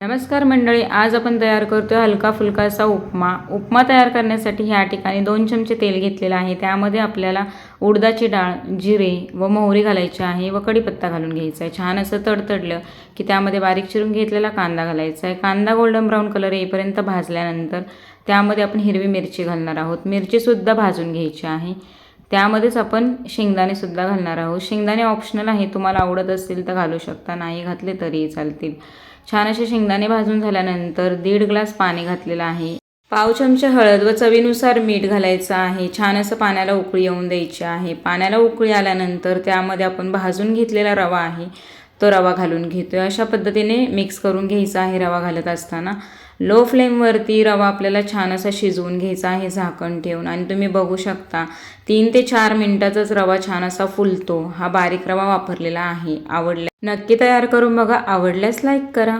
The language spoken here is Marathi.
नमस्कार मंडळी आज आपण तयार करतोय हलका फुलका असा उपमा. उपमा तयार करण्यासाठी ह्या ठिकाणी दोन चमचे तेल घेतलेलं आहे. त्यामध्ये आपल्याला उडदाची डाळ जिरे व मोहरी घालायची आहे व कढीपत्ता घालून घ्यायचा आहे. छान असं तडतडलं की त्यामध्ये बारीक चिरून घेतलेला कांदा घालायचा आहे. कांदा गोल्डन ब्राऊन कलर येईपर्यंत भाजल्यानंतर त्यामध्ये आपण हिरवी मिरची घालणार आहोत. मिरचीसुद्धा भाजून घ्यायची आहे. त्यामध्येच आपण शेंगदाणेसुद्धा घालणार आहोत. शेंगदाणे ऑप्शनल आहे तुम्हाला आवडत असतील तर घालू शकता. नाही घातले तरीही चालतील. छान असे शेंगदाणे भाजून झाल्यानंतर दीड ग्लास पाणी घातलेलं आहे. पाव चमचे हळद व चवीनुसार मीठ घालायचं आहे. छान असं पाण्याला उकळी येऊन द्यायची आहे. पाण्याला उकळी आल्यानंतर त्यामध्ये आपण भाजून घेतलेला रवा आहे. तो रवा घालून घेतोय. अशा पद्धतीने मिक्स करून घ्यायचा आहे रवा घालत असताना. लो फ्लेमवरती रवा आपल्याला छान असा शिजवून घ्यायचा आहे झाकण ठेवून. आणि तुम्ही बघू शकता तीन ते चार मिनिटाचाच रवा छान असा फुलतो. हा बारीक रवा वापरलेला आहे. आवडला नक्की तयार करून बघा. आवडल्यास लाईक करा.